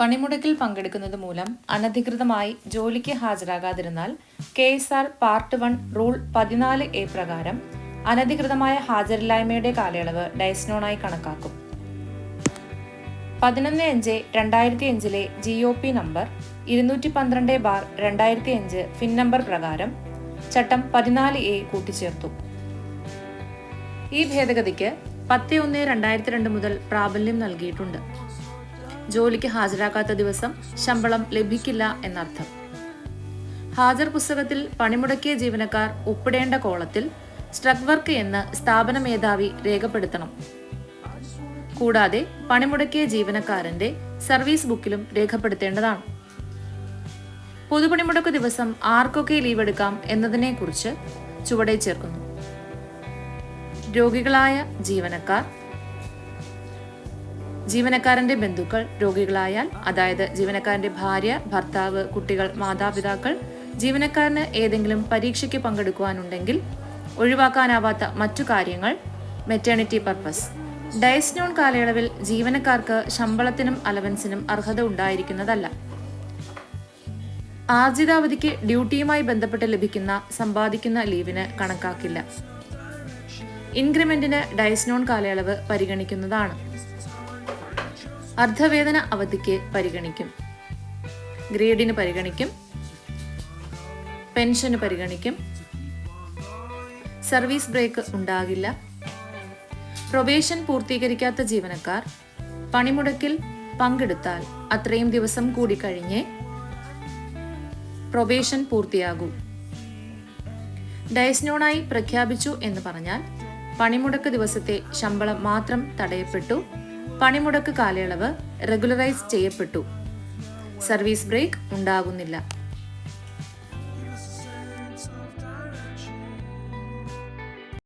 പണിമുടക്കിൽ പങ്കെടുക്കുന്നത് മൂലം അനധികൃതമായി ജോലിക്ക് ഹാജരാകാതിരുന്നാൽ K S R part one rule പതിനാല് എ പ്രകാരം അനധികൃതമായ ഹാജരില്ലായ്മയുടെ കാലയളവ് ഡയസ്നോണായി കണക്കാക്കും. പതിനൊന്ന് അഞ്ച് രണ്ടായിരത്തി അഞ്ചിലെ ജി ഒ പി നമ്പർ ഇരുന്നൂറ്റി പന്ത്രണ്ട് ബാർ രണ്ടായിരത്തി അഞ്ച് ഫിൻ നമ്പർ പ്രകാരം ചട്ടം പതിനാല് എ കൂട്ടിച്ചേർത്തു. ഈ ഭേദഗതിക്ക് പത്ത് ഒന്ന് രണ്ടായിരത്തി രണ്ട് മുതൽ പ്രാബല്യം നൽകിയിട്ടുണ്ട്. ജോലിക്ക് ഹാജരാകാത്ത ദിവസം ശമ്പളം ലഭിക്കില്ല എന്നർത്ഥം. ഹാജർ പുസ്തകത്തിൽ പണിമുടക്കിയ ജീവനക്കാർ ഒപ്പിടേണ്ട കോളത്തിൽ സ്ട്രക് വർക്ക് എന്ന് സ്ഥാപന മേധാവി രേഖപ്പെടുത്തണം. കൂടാതെ പണിമുടക്കിയ ജീവനക്കാരന്റെ സർവീസ് ബുക്കിലും രേഖപ്പെടുത്തേണ്ടതാണ്. പൊതുപണിമുടക്ക് ദിവസം ആർക്കൊക്കെ ലീവ് എടുക്കാം എന്നതിനെക്കുറിച്ച് ചുവടെ ചേർക്കുന്നു. രോഗികളായ ജീവനക്കാർ ജീവനക്കാരന്റെ ബന്ധുക്കൾ രോഗികളായാൽ അതായത് ജീവനക്കാരന്റെ ഭാര്യ ഭർത്താവ് കുട്ടികൾ മാതാപിതാക്കൾ ജീവനക്കാരന് ഏതെങ്കിലും പരീക്ഷയ്ക്ക് പങ്കെടുക്കുവാനുണ്ടെങ്കിൽ ഒഴിവാക്കാനാവാത്ത മറ്റു കാര്യങ്ങൾ മെറ്റേണിറ്റി പർപ്പസ് ഡയസ്നോൺ കാലയളവിൽ ജീവനക്കാർക്ക് ശമ്പളത്തിനും അലവൻസിനും അർഹത ഉണ്ടായിരിക്കുന്നതല്ല. ആർജിതാവധിക്ക് ഡ്യൂട്ടിയുമായി ബന്ധപ്പെട്ട് ലഭിക്കുന്ന സമ്പാദിക്കുന്ന ലീവിന് കണക്കാക്കില്ല. ഇൻക്രിമെന്റിന് ഡയസ്നോൺ കാലയളവ് പരിഗണിക്കുന്നതാണ്. അർദ്ധവേതന അവധിക്ക് പരിഗണിക്കും. ഗ്രേഡിന് പരിഗണിക്കും. പെൻഷന് പരിഗണിക്കും. സർവീസ് ബ്രേക്ക് ഉണ്ടാകില്ല. പ്രൊബേഷൻ പൂർത്തീകരിക്കാത്ത ജീവനക്കാർ പണിമുടക്കിൽ പങ്കെടുത്താൽ അത്രയും ദിവസം കൂടി കഴിഞ്ഞേ പ്രൊബേഷൻ പൂർത്തിയാകൂ. ഡയസ്നോണായി പ്രഖ്യാപിച്ചു എന്ന് പറഞ്ഞാൽ പണിമുടക്ക് ദിവസത്തെ ശമ്പളം മാത്രം തടയപ്പെട്ടു. പണിമുടക്ക് കാലയളവ് റെഗുലറൈസ് ചെയ്യപ്പെട്ടു. സർവീസ് ബ്രേക്ക് ഉണ്ടാകുന്നില്ല.